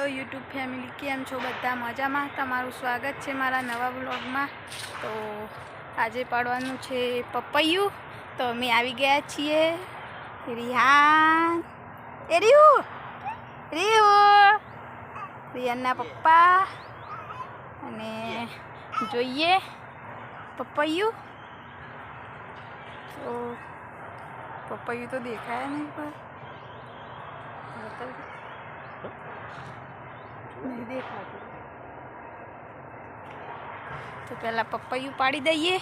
Hello YouTube family, કેમ છો બધા? મજામાં? તમારું સ્વાગત છે મારા નવા બ્લોગમાં તો આજે પાડવાનું છે પપૈયું. તો અમે આવી ગયા છીએ. રિહાન. એ રીહુ. રીહુ. રિયાનના પપ્પા. અને જોઈએ પપૈયું. તો પપૈયું તો દેખાય નહીં પણ. નહીં દેખાતું. તો પહેલાં પપૈયું પાડી દઈએ.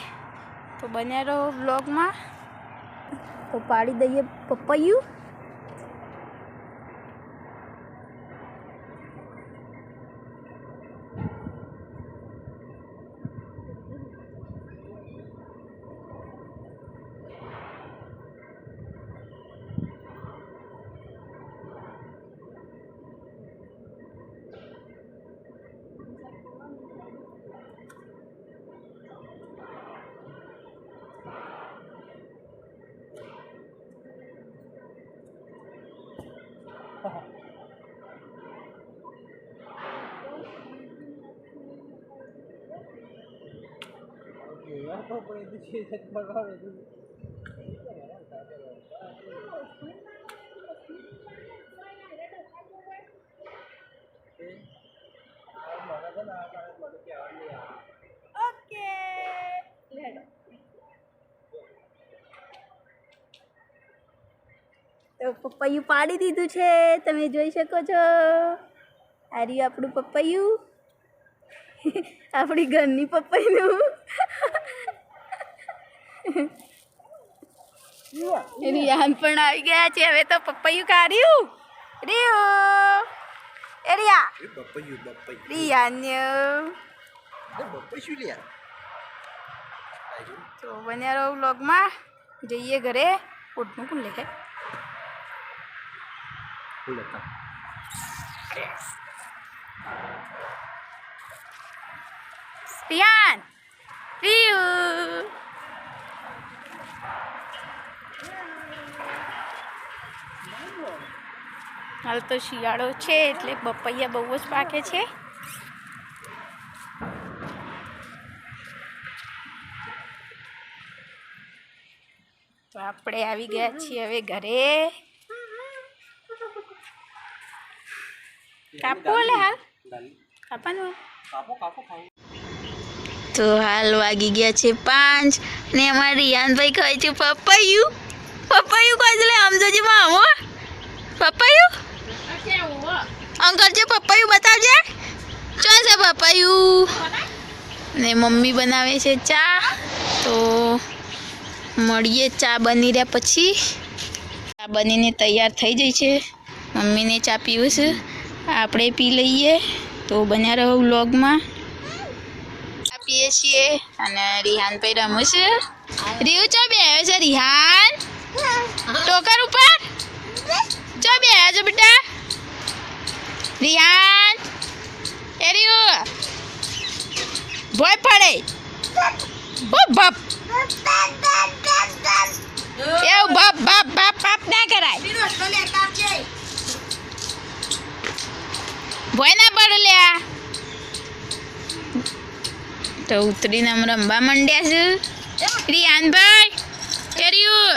તો બન્યા રહો વ્લોગમાં તો પાડી દઈએ પપૈયું ઓકે. તો પપૈયું પાડી દીધું છે. તમે જોઈ શકો છો. આ રહ્યું આપણું પપૈયું આપણી ઘરની પપૈયું રિયાન પણ આવી ગયા છે. હવે તો પપૈયું કાઢ્યું. રિયો. એ રિયા. બપૈયું બપૈયું રિયાન શું લ્યા. તો બન્યા રહો વ્લોગમાં. જઈએ ઘરે. ઓટનું કોણ લેખે? રિયાન રિયુ. હાલ તો શિયાળો છે એટલે બપૈયા બહુ જ પાકે છે. તો આપણે આવી ગયા છીએ હવે ઘરે. કાપો લે હાલ. કાપવાનું. તો હાલ વાગી ગયા છે પાંચ ને અમારે રિયાનભાઈ કહે છે પપૈયું. પપૈયું કહે છે લે આમ જોજે મામો પપૈયું? અંકલ જે પપૈયું બતાવજે. શું છે પપૈયું ને મમ્મી બનાવે છે ચા. તો મળીએ ચા બની રહ્યા પછી. ચા બનીને તૈયાર થઈ જાય છે. મમ્મીને ચા પીવું છે આપણે પી લઈએ. તો બન્યા રહો વ્લોગમાં. પીએ છીએ અને રિહાન ભાઈ રમું છે રીવ ચો બે આવ્યો છે રિહાન? ટોકર ઉપર? ચો બે આવ્યો છે બેટા? રિહાન એ રીવ ભોય પડે. ઓ બાપ. એવું બાપ બાપ બાપ બાપ ના કરાય. ભોય ના પડે લ્યા. તો ઉતરીને અમે રમવા માંડ્યા છે. રિયાનભાઈ કેર્યું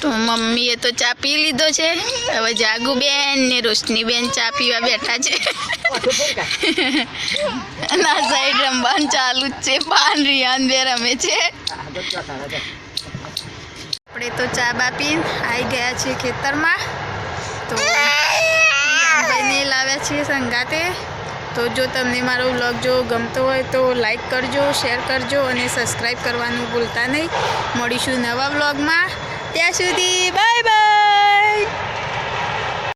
તો મમ્મીએ તો ચા પી લીધો છે. હવે જાગુબેન ને રોશનીબેન ચા પીવા બેઠા છે. ના, સાઈડ રમવાનું ચાલુ જ છે. પાન રિયાન બે રમે છે. આપણે તો ચા બા પીને આવી ગયા છીએ ખેતરમાં. તો બેને લાવ્યા છીએ સંગાતે તો જો તમને મારો વ્લોગ જો ગમતો હોય તો લાઈક કરજો, શેર કરજો અને સબસ્ક્રાઈબ કરવાનું ભૂલતા નહીં. મળીશું નવા વ્લોગમાં. dadah Sudi. Bye bye.